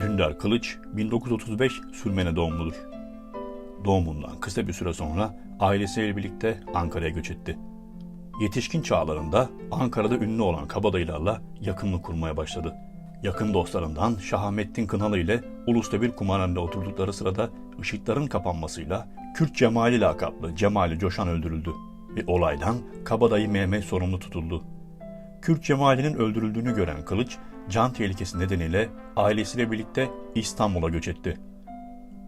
Dündar Kılıç 1935 Sürmene doğumludur. Doğumundan kısa bir süre sonra ailesiyle birlikte Ankara'ya göç etti. Yetişkin çağlarında Ankara'da ünlü olan kabadayılarla yakınlık kurmaya başladı. Yakın dostlarından Şahamettin Kınalı ile Ulus'ta bir kumarhanede oturdukları sırada ışıkların kapanmasıyla Kürt Cemali lakaplı Cemali Coşan öldürüldü ve olaydan kabadayı Mehmet sorumlu tutuldu. Kürt Cemali'nin öldürüldüğünü gören Kılıç, can tehlikesi nedeniyle ailesiyle birlikte İstanbul'a göç etti.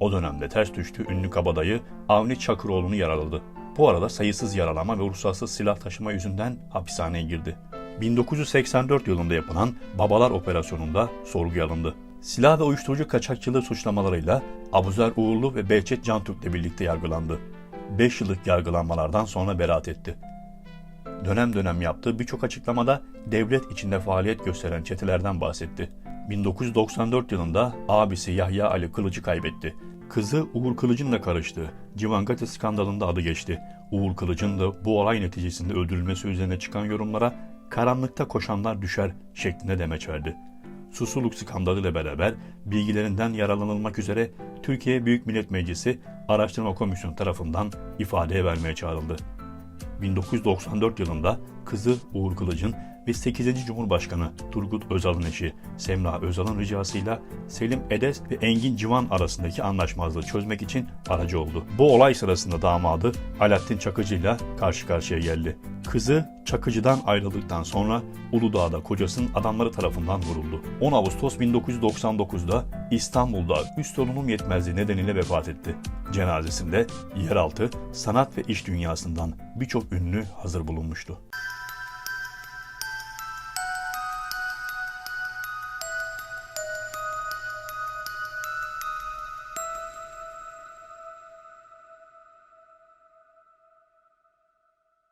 O dönemde ters düştü ünlü kabadayı Avni Çakıroğlu'nu yaraladı. Bu arada sayısız yaralama ve ruhsatsız silah taşıma yüzünden hapishaneye girdi. 1984 yılında yapılan Babalar Operasyonu'nda sorguya alındı. Silah ve uyuşturucu kaçakçılığı suçlamalarıyla Abuzer Uğurlu ve Behçet Cantürk'le birlikte yargılandı. 5 yıllık yargılanmalardan sonra beraat etti. Dönem dönem yaptığı birçok açıklamada devlet içinde faaliyet gösteren çetelerden bahsetti. 1994 yılında abisi Yahya Ali Kılıç'ı kaybetti. Kızı Uğur Kılıç'ın da karıştığı Civangati skandalında adı geçti. Uğur Kılıç'ın da bu olay neticesinde öldürülmesi üzerine çıkan yorumlara karanlıkta koşanlar düşer şeklinde demeç verdi. Susuluk skandalıyla beraber bilgilerinden yararlanılmak üzere Türkiye Büyük Millet Meclisi Araştırma Komisyonu tarafından ifadeye vermeye çağrıldı. 1994 yılında kızı Uğur Kılıç'ın ve 8. Cumhurbaşkanı Turgut Özal'ın eşi Semra Özal'ın ricasıyla Selim Edes ve Engin Civan arasındaki anlaşmazlığı çözmek için aracı oldu. Bu olay sırasında damadı Alaaddin Çakıcı ile karşı karşıya geldi. Kızı Çakıcı'dan ayrıldıktan sonra Uludağ'da kocasının adamları tarafından vuruldu. 10 Ağustos 1999'da İstanbul'da üst solunum yetmezliği nedeniyle vefat etti. Cenazesinde yeraltı, sanat ve iş dünyasından birçok ünlü hazır bulunmuştu.